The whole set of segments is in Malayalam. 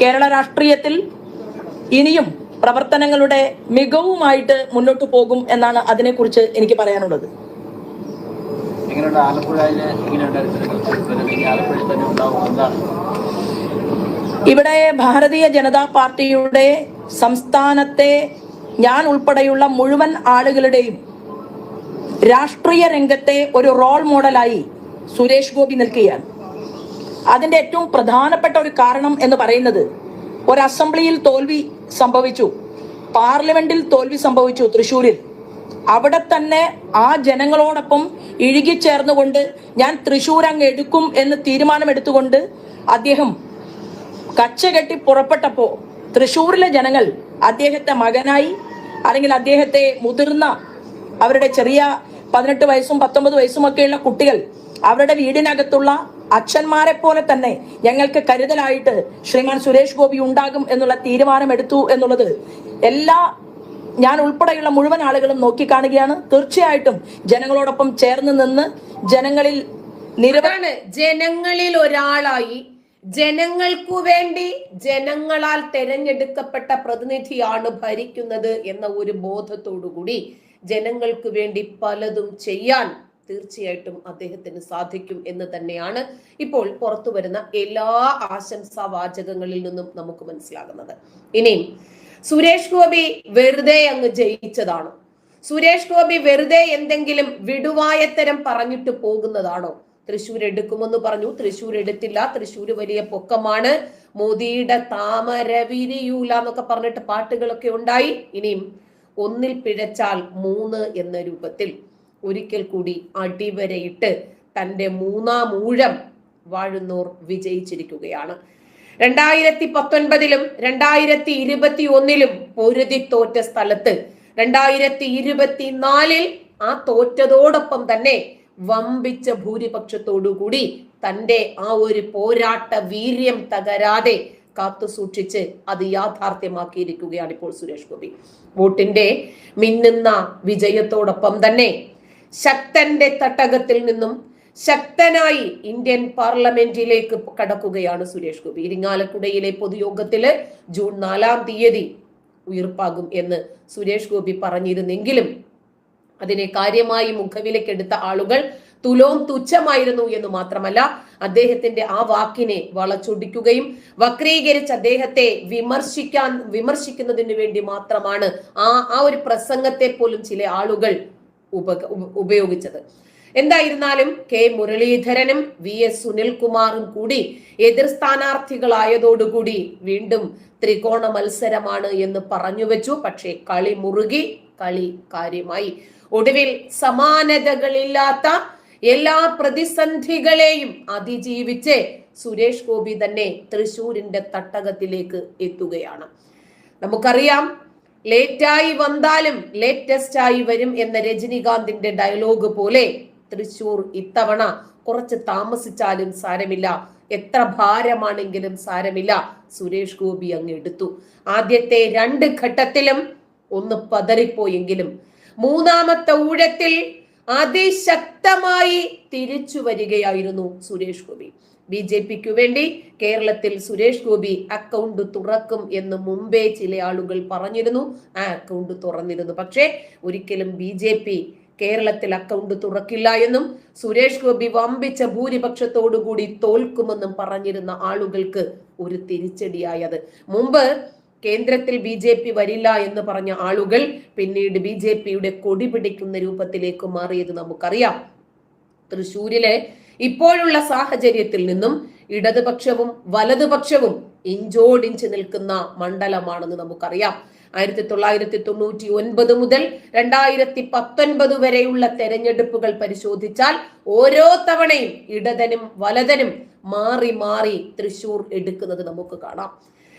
കേരള രാഷ്ട്രീയത്തിൽ ഇനിയും പ്രവർത്തനങ്ങളുടെ മികവുമായിട്ട് മുന്നോട്ട് പോകും എന്നാണ് അതിനെക്കുറിച്ച് എനിക്ക് പറയാനുള്ളത്. ഇവിടെ ഭാരതീയ ജനതാ പാർട്ടിയുടെ സംസ്ഥാനത്തെ ഞാൻ ഉൾപ്പെടെയുള്ള മുഴുവൻ ആളുകളുടെയും രാഷ്ട്രീയ രംഗത്തെ ഒരു റോൾ മോഡലായി സുരേഷ് ഗോപി നിൽക്കുകയാണ്. അതിന്റെ ഏറ്റവും പ്രധാനപ്പെട്ട ഒരു കാരണം എന്ന് പറയുന്നത് ഒരു അസംബ്ലിയിൽ തോൽവി സംഭവിച്ചു. പാർലമെന്റിൽ തോൽവി സംഭവിച്ചു തൃശൂരിൽ അവിടെ തന്നെ ആ ജനങ്ങളോടൊപ്പം ഇഴുകിച്ചേർന്നുകൊണ്ട് ഞാൻ തൃശൂർ അങ്ങ് എടുക്കും എന്ന് തീരുമാനമെടുത്തുകൊണ്ട് അദ്ദേഹം കച്ച കെട്ടി പുറപ്പെട്ടപ്പോൾ തൃശ്ശൂരിലെ ജനങ്ങൾ അദ്ദേഹത്തെ മകനായി അല്ലെങ്കിൽ അദ്ദേഹത്തെ മുതിർന്ന അവരുടെ ചെറിയ പതിനെട്ട് വയസ്സും പത്തൊമ്പത് വയസ്സും ഒക്കെയുള്ള കുട്ടികൾ അവരുടെ വീടിനകത്തുള്ള അച്ഛന്മാരെ പോലെ തന്നെ ഞങ്ങൾക്ക് കരുതലായിട്ട് ശ്രീമാൻ സുരേഷ് ഗോപി ഉണ്ടാകും എന്നുള്ള തീരുമാനമെടുത്തു എന്നുള്ളത് എല്ലാ ഞാൻ ഉൾപ്പെടെയുള്ള മുഴുവൻ ആളുകളും നോക്കിക്കാണുകയാണ്. തീർച്ചയായിട്ടും ജനങ്ങളോടൊപ്പം ചേർന്ന് നിന്ന് ജനങ്ങളിൽ നിരവധി ജനങ്ങളിൽ ഒരാളായി ജനങ്ങൾക്കു വേണ്ടി ജനങ്ങളാൽ തെരഞ്ഞെടുക്കപ്പെട്ട പ്രതിനിധിയാണ് ഭരിക്കുന്നത് എന്ന ഒരു ബോധത്തോടു കൂടി ജനങ്ങൾക്ക് വേണ്ടി പലതും ചെയ്യാൻ തീർച്ചയായിട്ടും അദ്ദേഹത്തിന് സാധിക്കും എന്ന് തന്നെയാണ് ഇപ്പോൾ പുറത്തു വരുന്ന എല്ലാ ആശംസാ വാചകങ്ങളിൽ നിന്നും നമുക്ക് മനസ്സിലാകുന്നത്. ഇനിയും സുരേഷ് ഗോപി വെറുതെ അങ്ങ് ജയിച്ചതാണോ? സുരേഷ് ഗോപി വെറുതെ എന്തെങ്കിലും വിടുവായത്തരം പറഞ്ഞിട്ട് പോകുന്നതാണോ? തൃശൂർ എടുക്കുമെന്ന് പറഞ്ഞു. തൃശൂർ എടുത്തില്ല. തൃശൂർ വലിയ പൊക്കമാണ്. മോദിയുടെ താമര വിരിയൂല എന്നൊക്കെ പറഞ്ഞിട്ട് പാട്ടുകളൊക്കെ ഉണ്ടായി. ഇനിയും ഒന്നിൽ പിഴച്ചാൽ മൂന്ന് എന്ന രൂപത്തിൽ ഒരിക്കൽ കൂടി അടിവരയിട്ട് തന്റെ മൂന്നാം ഊഴം വാഴുന്നോർ വിജയിച്ചിരിക്കുകയാണ്. രണ്ടായിരത്തി പത്തൊൻപതിലും രണ്ടായിരത്തി ഇരുപത്തി ഒന്നിലും പൊരുതി തോറ്റ സ്ഥലത്ത് രണ്ടായിരത്തി ഇരുപത്തിനാലിൽ ആ തോറ്റതോടൊപ്പം തന്നെ വമ്പിച്ച ഭൂരിപക്ഷത്തോടുകൂടി തന്റെ ആ ഒരു പോരാട്ട വീര്യം തകരാതെ കാത്തു സൂക്ഷിച്ച് അത് യാഥാർത്ഥ്യമാക്കിയിരിക്കുകയാണ് ഇപ്പോൾ സുരേഷ് ഗോപി. വോട്ടിന്റെ മിന്നുന്ന വിജയത്തോടൊപ്പം തന്നെ ശക്തന്റെ തട്ടകത്തിൽ നിന്നും ശക്തനായി ഇന്ത്യൻ പാർലമെന്റിലേക്ക് കടക്കുകയാണ് സുരേഷ് ഗോപി. ഇരിങ്ങാലക്കുടയിലെ പൊതുയോഗത്തിൽ ജൂൺ നാലാം തീയതി ഉയർപ്പാകും എന്ന് സുരേഷ് ഗോപി പറഞ്ഞിരുന്നെങ്കിലും അതിനെ കാര്യമായി മുഖവിലക്കെടുത്ത ആളുകൾ തുലോം തുച്ഛമായിരുന്നു എന്ന് മാത്രമല്ല അദ്ദേഹത്തിന്റെ ആ വാക്കിനെ വളച്ചൊടിക്കുകയും വക്രീകരിച്ച് അദ്ദേഹത്തെ വിമർശിക്കാൻ വിമർശിക്കുന്നതിന് വേണ്ടി മാത്രമാണ് ആ ആ ഒരു പ്രസംഗത്തെ പോലും ചില ആളുകൾ ഉപ ഉപ- ഉപയോഗിച്ചത്. എന്തായിരുന്നാലും കെ മുരളീധരനും വി എസ് സുനിൽകുമാറും കൂടി എതിർ സ്ഥാനാർത്ഥികളായതോടുകൂടി വീണ്ടും ത്രികോണ മത്സരമാണ് എന്ന് പറഞ്ഞു വെച്ചു. പക്ഷേ കളി മുറുകി കളി കാര്യമായി. ഒടുവിൽ സമാനതകളില്ലാത്ത എല്ലാ പ്രതിസന്ധികളെയും അതിജീവിച്ച് സുരേഷ് ഗോപി തന്നെ തൃശൂരിന്റെ തട്ടകത്തിലേക്ക് എത്തുകയാണ്. നമുക്കറിയാം ലേറ്റായി വന്നാലും ലേറ്റസ്റ്റ് ആയി വരും എന്ന രജനികാന്തിന്റെ ഡയലോഗ് പോലെ തൃശൂർ ഇത്തവണ കുറച്ച് താമസിച്ചാലും സാരമില്ല. എത്ര ഭാരമാണെങ്കിലും സാരമില്ല. സുരേഷ് ഗോപി അങ്ങ് എടുത്തു. ആദ്യത്തെ രണ്ട് ഘട്ടത്തിലും ഒന്ന് പതറിപ്പോയെങ്കിലും മൂന്നാമത്തെ ഊഴത്തിൽ അതിശക്തമായി തിരിച്ചു വരികയായിരുന്നു സുരേഷ് ഗോപി. ബി ജെ പിക്ക് വേണ്ടി കേരളത്തിൽ സുരേഷ് ഗോപി അക്കൗണ്ട് തുറക്കും എന്ന് മുമ്പേ ചില ആളുകൾ പറഞ്ഞിരുന്നു. ആ അക്കൗണ്ട് തുറന്നിരുന്നു. പക്ഷേ ഒരിക്കലും ബി ജെ പി കേരളത്തിൽ അക്കൗണ്ട് തുറക്കില്ല എന്നും സുരേഷ് ഗോപി വമ്പിച്ച ഭൂരിപക്ഷത്തോടുകൂടി തോൽക്കുമെന്നും പറഞ്ഞിരുന്ന ആളുകൾക്ക് ഒരു തിരിച്ചടിയായത്. മുമ്പ് കേന്ദ്രത്തിൽ ബി ജെ പി വരില്ല എന്ന് പറഞ്ഞ ആളുകൾ പിന്നീട് ബി ജെ പിയുടെ കൊടി പിടിക്കുന്ന രൂപത്തിലേക്ക് മാറിയത് നമുക്കറിയാം. തൃശൂരിലെ ഇപ്പോഴുള്ള സാഹചര്യത്തിൽ നിന്നും ഇടതുപക്ഷവും വലതുപക്ഷവും ഇഞ്ചോടിഞ്ച് നിൽക്കുന്ന മണ്ഡലമാണെന്ന് നമുക്കറിയാം. ആയിരത്തി തൊള്ളായിരത്തി തൊണ്ണൂറ്റി ഒൻപത് മുതൽ രണ്ടായിരത്തി പത്തൊൻപത് വരെയുള്ള തെരഞ്ഞെടുപ്പുകൾ പരിശോധിച്ചാൽ ഓരോ തവണയും ഇടതനും വലതനും മാറി മാറി തൃശൂർ എടുക്കുന്നത് നമുക്ക് കാണാം.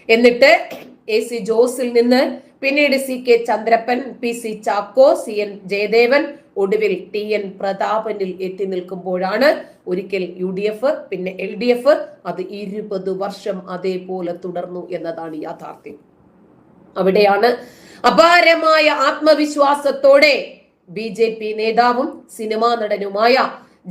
എന്നിട്ട് എ സി ജോസിൽ നിന്ന് പിന്നീട് C K Chandrappan P C Chacko C N Jayadevan ഒടുവിൽ ടി എൻ പ്രതാപനിൽ എത്തി നിൽക്കുമ്പോഴാണ് ഒരിക്കൽ യു ഡി എഫ് പിന്നെ എൽ ഡി എഫ് അത് ഇരുപത് വർഷം അതേപോലെ തുടർന്നു എന്നതാണ് യാഥാർത്ഥ്യം. അവിടെയാണ് അപാരമായ ആത്മവിശ്വാസത്തോടെ ബി ജെ പി നേതാവും സിനിമാ നടനുമായ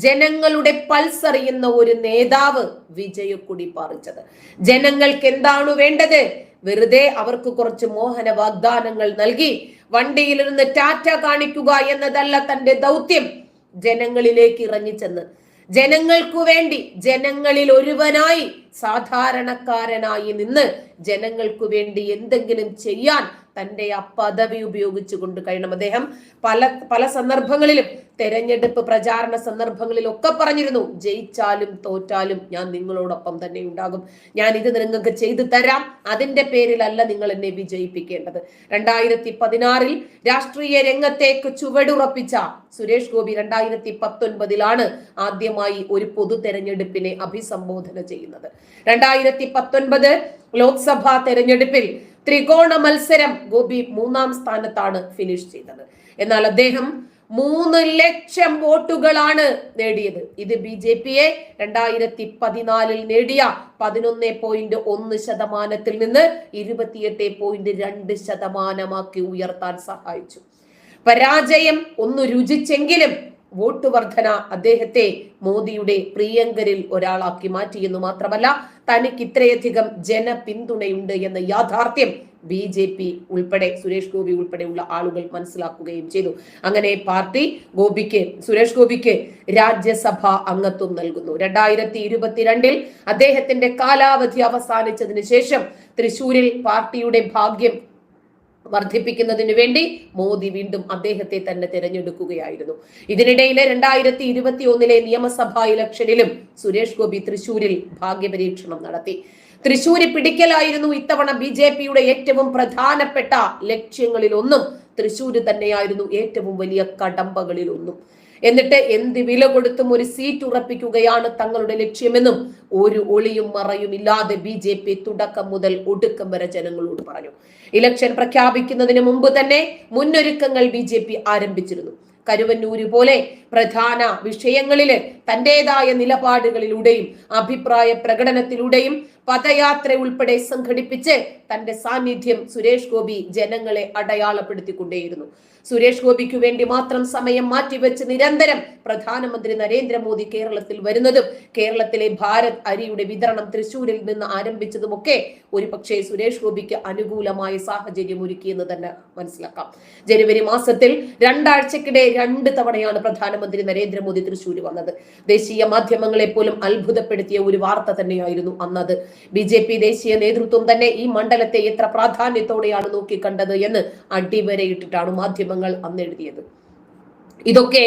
ജനങ്ങളുടെ പൾസ് അറിയുന്ന ഒരു നേതാവ് വിജയക്കുടി പറിച്ചത്. ജനങ്ങൾക്ക് എന്താണ് വേണ്ടത്? വെറുതെ അവർക്ക് കുറച്ച് മോഹന വാഗ്ദാനങ്ങൾ നൽകി വണ്ടിയിലിരുന്ന് ടാറ്റ കാണിക്കുക എന്നതല്ല തന്റെ ദൗത്യം. ജനങ്ങളിലേക്ക് ഇറങ്ങിച്ചെന്ന്. ജനങ്ങൾക്കു വേണ്ടി ജനങ്ങളിൽ ഒരുവനായി സാധാരണക്കാരനായി നിന്ന് ജനങ്ങൾക്കു വേണ്ടി എന്തെങ്കിലും ചെയ്യാൻ തന്റെ ആ പദവി ഉപയോഗിച്ചുകൊണ്ട് കഴിയണം. അദ്ദേഹം പല പല സന്ദർഭങ്ങളിലും തെരഞ്ഞെടുപ്പ് പ്രചാരണ സന്ദർഭങ്ങളിലൊക്കെ പറഞ്ഞിരുന്നു ജയിച്ചാലും തോറ്റാലും ഞാൻ നിങ്ങളോടൊപ്പം തന്നെ ഉണ്ടാകും. ഞാൻ ഇത് നിങ്ങൾക്ക് ചെയ്തു തരാം. അതിന്റെ പേരിലല്ല നിങ്ങൾ എന്നെ വിജയിപ്പിക്കേണ്ടത്. രണ്ടായിരത്തി പതിനാറിൽ രാഷ്ട്രീയ രംഗത്തേക്ക് ചുവടുറപ്പിച്ച സുരേഷ് ഗോപി രണ്ടായിരത്തി പത്തൊൻപതിലാണ് ആദ്യമായി ഒരു പൊതു തെരഞ്ഞെടുപ്പിനെ അഭിസംബോധന ചെയ്യുന്നത്. രണ്ടായിരത്തി പത്തൊൻപത് ലോക്സഭാ തെരഞ്ഞെടുപ്പിൽ ത്രികോണ മത്സരം ഗോപി മൂന്നാം സ്ഥാനത്താണ് ഫിനിഷ് ചെയ്തത്. എന്നാൽ അദ്ദേഹം മൂന്ന് ലക്ഷം വോട്ടുകളാണ് നേടിയത്. ഇത് ബി ജെ പിയെ രണ്ടായിരത്തി പതിനാലിൽ നേടിയ പതിനൊന്ന് പോയിന്റ് ഒന്ന് ശതമാനത്തിൽ നിന്ന് ഇരുപത്തിയെട്ട് പോയിന്റ് രണ്ട് ശതമാനമാക്കി ഉയർത്താൻ സഹായിച്ചു. പരാജയം ഒന്ന് രുചിച്ചെങ്കിലും വോട്ട് വർധന അദ്ദേഹത്തെ മോദിയുടെ പ്രിയങ്കരിൽ ഒരാളാക്കി മാറ്റിയെന്ന് മാത്രമല്ല തനിക്ക് ഇത്രയധികം ജനപിന്തുണയുണ്ട് എന്ന യാഥാർത്ഥ്യം ബി ജെ പി ഉൾപ്പെടെ സുരേഷ് ഗോപി ഉൾപ്പെടെയുള്ള ആളുകൾ മനസ്സിലാക്കുകയും ചെയ്തു. അങ്ങനെ പാർട്ടി ഗോപിക്ക് സുരേഷ് ഗോപിക്ക് രാജ്യസഭ അംഗത്വം നൽകുന്നു. രണ്ടായിരത്തി ഇരുപത്തിരണ്ടിൽ അദ്ദേഹത്തിന്റെ കാലാവധി അവസാനിച്ചതിന് ശേഷം തൃശൂരിൽ പാർട്ടിയുടെ ഭാഗ്യം വർദ്ധിപ്പിക്കുന്നതിന് വേണ്ടി മോദി വീണ്ടും അദ്ദേഹത്തെ തന്നെ തിരഞ്ഞെടുക്കുകയായിരുന്നു. ഇതിനിടയിലെ രണ്ടായിരത്തി ഇരുപത്തി ഒന്നിലെ നിയമസഭാ ഇലക്ഷനിലും സുരേഷ് ഗോപി തൃശൂരിൽ ഭാഗ്യപരീക്ഷണം നടത്തി. തൃശൂര് പിടിക്കലായിരുന്നു ഇത്തവണ ബി ജെ പിയുടെ ഏറ്റവും പ്രധാനപ്പെട്ട ലക്ഷ്യങ്ങളിൽ ഒന്നും തൃശൂര് തന്നെയായിരുന്നു ഏറ്റവും വലിയ കടമ്പകളിൽ ഒന്നും എന്നിട്ട് എന്ത് വില കൊടുത്തും ഒരു സീറ്റ് ഉറപ്പിക്കുകയാണ് തങ്ങളുടെ ലക്ഷ്യമെന്നും ഒരു ഒളിയും മറയും ഇല്ലാതെ ബി ജെ പി തുടക്കം മുതൽ ഒടുക്കം വരെ ജനങ്ങളോട് പറഞ്ഞു. ഇലക്ഷൻ പ്രഖ്യാപിക്കുന്നതിന് മുമ്പ് തന്നെ മുന്നൊരുക്കങ്ങൾ ബി ജെ പി ആരംഭിച്ചിരുന്നു. കരുവന്നൂര് പോലെ പ്രധാന വിഷയങ്ങളിൽ തന്റേതായ നിലപാടുകളിലൂടെയും അഭിപ്രായ പ്രകടനത്തിലൂടെയും പദയാത്ര ഉൾപ്പെടെ സംഘടിപ്പിച്ച് തന്റെ സാന്നിധ്യം സുരേഷ് ഗോപി ജനങ്ങളെ അടയാളപ്പെടുത്തിക്കൊണ്ടേയിരുന്നു. സുരേഷ് ഗോപിക്ക് വേണ്ടി മാത്രം സമയം മാറ്റിവെച്ച് നിരന്തരം പ്രധാനമന്ത്രി നരേന്ദ്രമോദി കേരളത്തിൽ വരുന്നതും കേരളത്തിലെ ഭാരത് അരിയുടെ വിതരണം തൃശൂരിൽ നിന്ന് ആരംഭിച്ചതുമൊക്കെ ഒരു പക്ഷേ സുരേഷ് ഗോപിക്ക് അനുകൂലമായ സാഹചര്യം ഒരുക്കിയെന്ന് തന്നെ മനസ്സിലാക്കാം. ജനുവരി മാസത്തിൽ രണ്ടാഴ്ചക്കിടെ രണ്ട് തവണയാണ് പ്രധാനമന്ത്രി നരേന്ദ്രമോദി തൃശൂർ വന്നത്. ദേശീയ മാധ്യമങ്ങളെ പോലും അത്ഭുതപ്പെടുത്തിയ ഒരു വാർത്ത തന്നെയായിരുന്നു അന്നത്. ബി ജെ പി ദേശീയ നേതൃത്വം തന്നെ ഈ മണ്ഡലത്തെ എത്ര പ്രാധാന്യത്തോടെയാണ് നോക്കിക്കണ്ടത് എന്ന് അടിവരയിട്ടിട്ടാണ് മാധ്യമങ്ങൾ അന്ന് എഴുതിയത്. ഇതൊക്കെ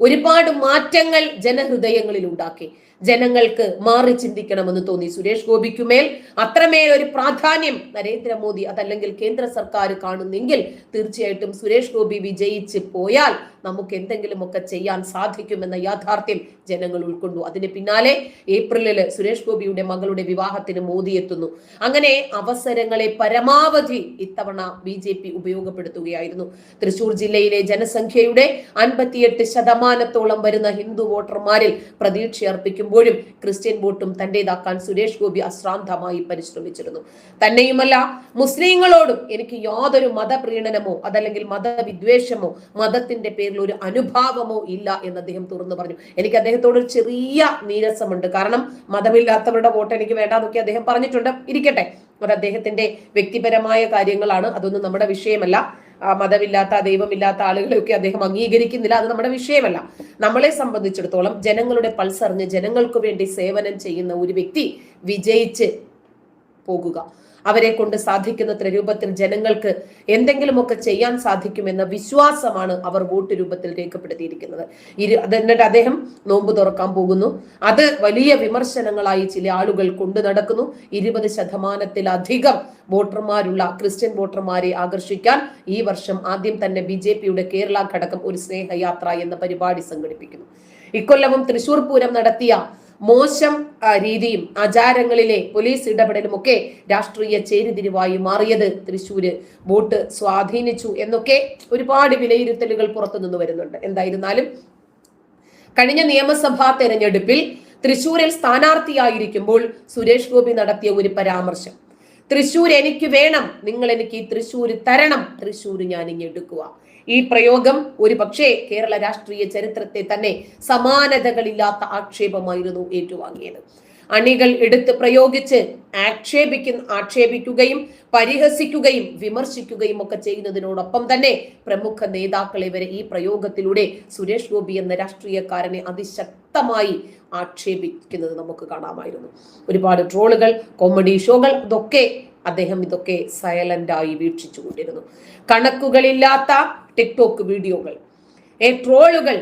ഒരുപാട് മാറ്റങ്ങൾ ജനഹൃദയങ്ങളിൽ ഉണ്ടാക്കി ജനങ്ങൾക്ക് മാറി ചിന്തിക്കണമെന്ന് തോന്നി. സുരേഷ് ഗോപിക്കുമേൽ അത്രമേൽ ഒരു പ്രാധാന്യം നരേന്ദ്രമോദി അതല്ലെങ്കിൽ കേന്ദ്ര സർക്കാർ കാണുന്നെങ്കിൽ തീർച്ചയായിട്ടും സുരേഷ് ഗോപി വിജയിച്ച് പോയാൽ നമുക്ക് എന്തെങ്കിലുമൊക്കെ ചെയ്യാൻ സാധിക്കുമെന്ന യാഥാർത്ഥ്യം ജനങ്ങൾ ഉൾക്കൊണ്ടു. അതിന് പിന്നാലെ ഏപ്രിലിൽ സുരേഷ് ഗോപിയുടെ മകളുടെ വിവാഹത്തിന് മോദി എത്തുന്നു. അങ്ങനെ അവസരങ്ങളെ പരമാവധി ഇത്തവണ ബി ജെ പി ഉപയോഗപ്പെടുത്തുകയായിരുന്നു. തൃശൂർ ജില്ലയിലെ ജനസംഖ്യയുടെ അൻപത്തിയെട്ട് ശതമാനത്തോളം വരുന്ന ഹിന്ദു വോട്ടർമാരിൽ പ്രതീക്ഷ അർപ്പിക്കുമ്പോഴും ക്രിസ്ത്യൻ വോട്ടും തന്റേതാക്കാൻ സുരേഷ് ഗോപി അശ്രാന്തമായി പരിശ്രമിച്ചിരുന്നു. തന്നെയുമല്ല മുസ്ലിങ്ങളോടും എനിക്ക് യാതൊരു മതപ്രീണനമോ അതല്ലെങ്കിൽ മതവിദ്വേഷമോ മതത്തിന്റെ പേരിൽ ഒരു അനുഭാവമോ ഇല്ല എന്ന് അദ്ദേഹം തുറന്നു പറഞ്ഞു. എനിക്ക് അദ്ദേഹത്തോട് ഒരു ചെറിയ നീരസമുണ്ട്. കാരണം മതമില്ലാത്തവരുടെ വോട്ട് എനിക്ക് വേണ്ടാന്നൊക്കെ അദ്ദേഹം പറഞ്ഞിട്ടുണ്ട്. ഇരിക്കട്ടെ. അത് അദ്ദേഹത്തിന്റെ വ്യക്തിപരമായ കാര്യങ്ങളാണ് അതൊന്നും നമ്മുടെ വിഷയമല്ല. മതമില്ലാത്ത ദൈവമില്ലാത്ത ആളുകളെയൊക്കെ അദ്ദേഹം അംഗീകരിക്കുന്നില്ല. അത് നമ്മുടെ വിഷയമല്ല. നമ്മളെ സംബന്ധിച്ചിടത്തോളം ജനങ്ങളുടെ പൾസറിഞ്ഞ് ജനങ്ങൾക്ക് വേണ്ടി സേവനം ചെയ്യുന്ന ഒരു വ്യക്തി വിജയിച്ച് പോകുക. അവരെ കൊണ്ട് സാധിക്കുന്നത്ര രൂപത്തിൽ ജനങ്ങൾക്ക് എന്തെങ്കിലുമൊക്കെ ചെയ്യാൻ സാധിക്കുമെന്ന വിശ്വാസമാണ് അവർ വോട്ട് രൂപത്തിൽ രേഖപ്പെടുത്തിയിരിക്കുന്നത്. ഇരു എന്നിട്ട് അദ്ദേഹം നോമ്പ് തുറക്കാൻ പോകുന്നു. അത് വലിയ വിമർശനങ്ങളായി ചില ആളുകൾ കൊണ്ടു നടക്കുന്നു. ഇരുപത് ശതമാനത്തിലധികം വോട്ടർമാരുള്ള ക്രിസ്ത്യൻ വോട്ടർമാരെ ആകർഷിക്കാൻ ഈ വർഷം ആദ്യം തന്നെ ബി ജെ പിയുടെ കേരള ഘടകം ഒരു സ്നേഹയാത്ര എന്ന പരിപാടി സംഘടിപ്പിക്കുന്നു. ഇക്കൊല്ലവും തൃശൂർ പൂരം നടത്തിയ മോശം രീതിയും ആചാരങ്ങളിലെ പോലീസ് ഇടപെടലും ഒക്കെ രാഷ്ട്രീയ ചേരിതിരിവായി മാറിയത്. തൃശ്ശൂര് വോട്ട് സ്വാധീനിച്ചു എന്നൊക്കെ ഒരുപാട് വിലയിരുത്തലുകൾ പുറത്തുനിന്ന് വരുന്നുണ്ട്. എന്തായിരുന്നാലും കഴിഞ്ഞ നിയമസഭാ തെരഞ്ഞെടുപ്പിൽ തൃശൂരിൽ സ്ഥാനാർത്ഥിയായിരിക്കുമ്പോൾ സുരേഷ് ഗോപി നടത്തിയ ഒരു പരാമർശം. തൃശൂർ എനിക്ക് വേണം നിങ്ങൾ എനിക്ക് ഈ തൃശൂർ തരണം തൃശൂർ ഞാൻ ഇങ്ങ് എടുക്കുക. ഈ പ്രയോഗം ഒരു പക്ഷേ കേരള രാഷ്ട്രീയ ചരിത്രത്തെ തന്നെ സമാനതകളില്ലാത്ത ആക്ഷേപമായിരുന്നു ഏറ്റുവാങ്ങിയത്. അണികൾ എടുത്ത് പ്രയോഗിച്ച് ആക്ഷേപിക്കുന്ന ആക്ഷേപിക്കുകയും പരിഹസിക്കുകയും വിമർശിക്കുകയും ഒക്കെ ചെയ്യുന്നതിനോടൊപ്പം തന്നെ പ്രമുഖ നേതാക്കളെ വരെ ഈ പ്രയോഗത്തിലൂടെ സുരേഷ് ഗോപി എന്ന രാഷ്ട്രീയക്കാരനെ അതിശക്തമായി ആക്ഷേപിക്കുന്നത് നമുക്ക് കാണാമായിരുന്നു. ഒരുപാട് ട്രോളുകൾ കോമഡി ഷോകൾ ഇതൊക്കെ അദ്ദേഹം ഇതൊക്കെ സൈലന്റായി വീക്ഷിച്ചുകൊണ്ടിരുന്നു. കണക്കുകളില്ലാത്ത ടിക്ടോക്ക് വീഡിയോകൾ ഏ ട്രോളുകൾ